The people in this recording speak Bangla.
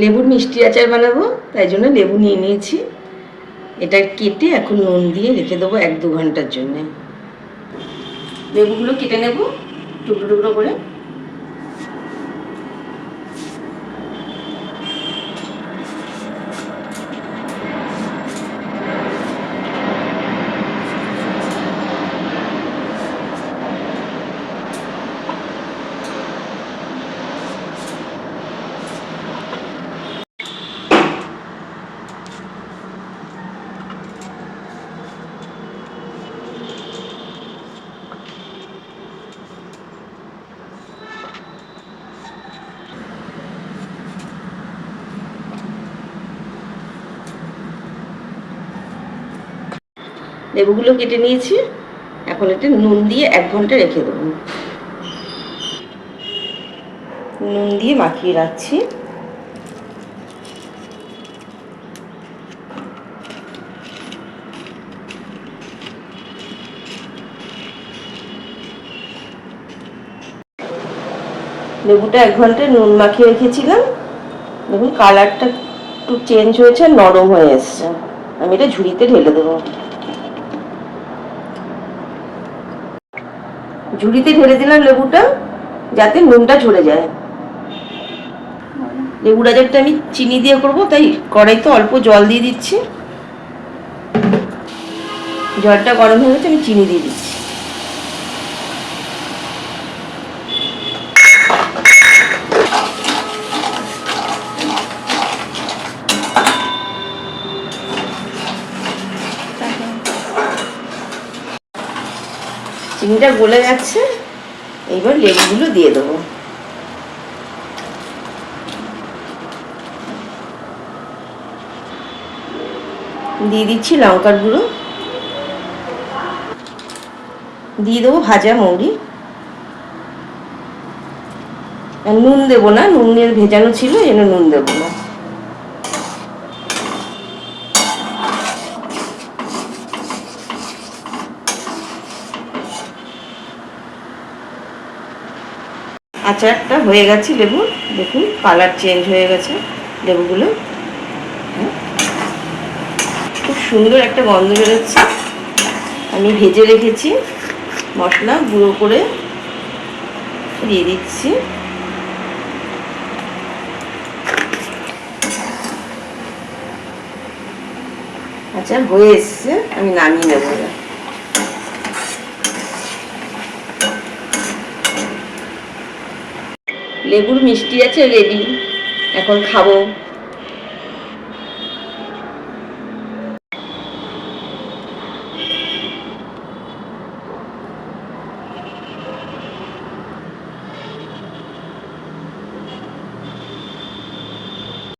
লেবুর মিষ্টি আচার বানাবো, তাই জন্য লেবু নিয়ে নিয়েছি। এটা কেটে এখন নুন দিয়ে রেখে দেবো এক দু ঘণ্টার জন্যে। লেবুগুলো কেটে নেব, টুকরো টুকরো করে। লেবুগুলো কেটে নিয়েছি। এখন এটা নুন দিয়ে এক ঘণ্টা রেখে দেবো। নুন দিয়ে মাখিয়ে রাখছি। লেবুটা এক ঘণ্টা নুন মাখিয়ে রেখেছিলাম। দেখুন, কালারটা একটু চেঞ্জ হয়েছে নরম হয়ে এসছে। আমি এটা ঝুড়িতে ঢেলে দেবো। ঝুড়িতে ঢেলে দিলাম লেবুটা, যাতে নুনটা ঝরে যায়। লেবুটা যাতে আমি চিনি দিয়ে করব, তাই কড়াইতে অল্প জল দিয়ে দিচ্ছি। জলটা গরম হয়ে গেছে, আমি চিনি দিয়ে দিচ্ছি। চিনিটা গলে যাচ্ছে এইবার লেবুগুলো দিয়ে দেবো। দিয়ে দিচ্ছি লঙ্কার গুঁড়ো। দিয়ে দেবো ভাজা মৌরি। নুন দেবো না, নুনের ভেজানো ছিল এই নুন দেবো না। আচারটা হয়ে গেছে লেবু। দেখুন কালার চেঞ্জ হয়ে গেছে লেবুগুলো। হ্যাঁ। খুব সুন্দর একটা গন্ধ বেরোচ্ছে। আমি ভেজে রেখেছি মশলা, গুঁড়ো করে দিয়ে দিচ্ছি। আচ্ছা হয়ে এসছে, আমি নামিয়ে নেব লেবুর মিষ্টি আছে রেডি। এখন খাব।